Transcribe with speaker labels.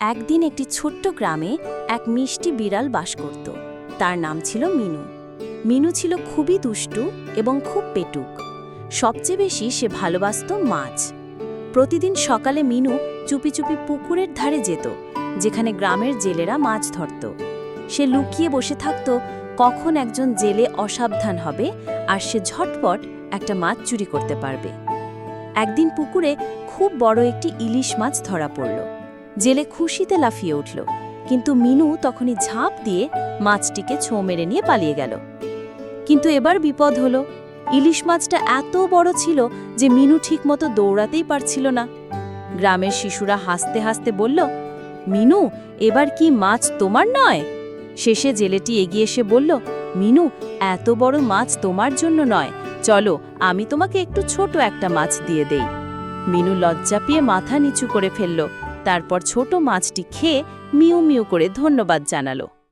Speaker 1: একদিন একটি ছোট্ট গ্রামে এক মিষ্টি বিড়াল বাস করত। তার নাম ছিল মিনু। মিনু ছিল খুবই দুষ্টু এবং খুব পেটুক। সবচেয়ে বেশি সে ভালোবাসত মাছ। প্রতিদিন সকালে মিনু চুপি চুপি পুকুরের ধারে যেত, যেখানে গ্রামের জেলেরা মাছ ধরত। সে লুকিয়ে বসে থাকত কখন একজন জেলে অসাবধান হবে আর সে ঝটপট একটা মাছ চুরি করতে পারবে। একদিন পুকুরে খুব বড় একটি ইলিশ মাছ ধরা পড়ল। জেলে খুশিতে লাফিয়ে উঠল। কিন্তু মিনু তখনই ঝাঁপ দিয়ে মাছটিকে ছো মেরে নিয়ে পালিয়ে গেল। কিন্তু এবার বিপদ হলো। ইলিশ মাছটা এত বড় ছিল যে মিনু ঠিকমতো দৌড়াতেই পারছিল না। গ্রামের শিশুরা হাসতে হাসতে বলল, মিনু, এবার কি মাছ তোমার নয়? শেষে জেলেটি এগিয়ে এসে বলল, মিনু, এত বড় মাছ তোমার জন্য নয়। চলো, আমি তোমাকে একটু ছোট একটা মাছ দিয়ে দেই। মিনু লজ্জা পেয়ে মাথা নিচু করে ফেলল। তারপর ছোট মাছটি খেয়ে মিউ মিউ করে ধন্যবাদ জানালো।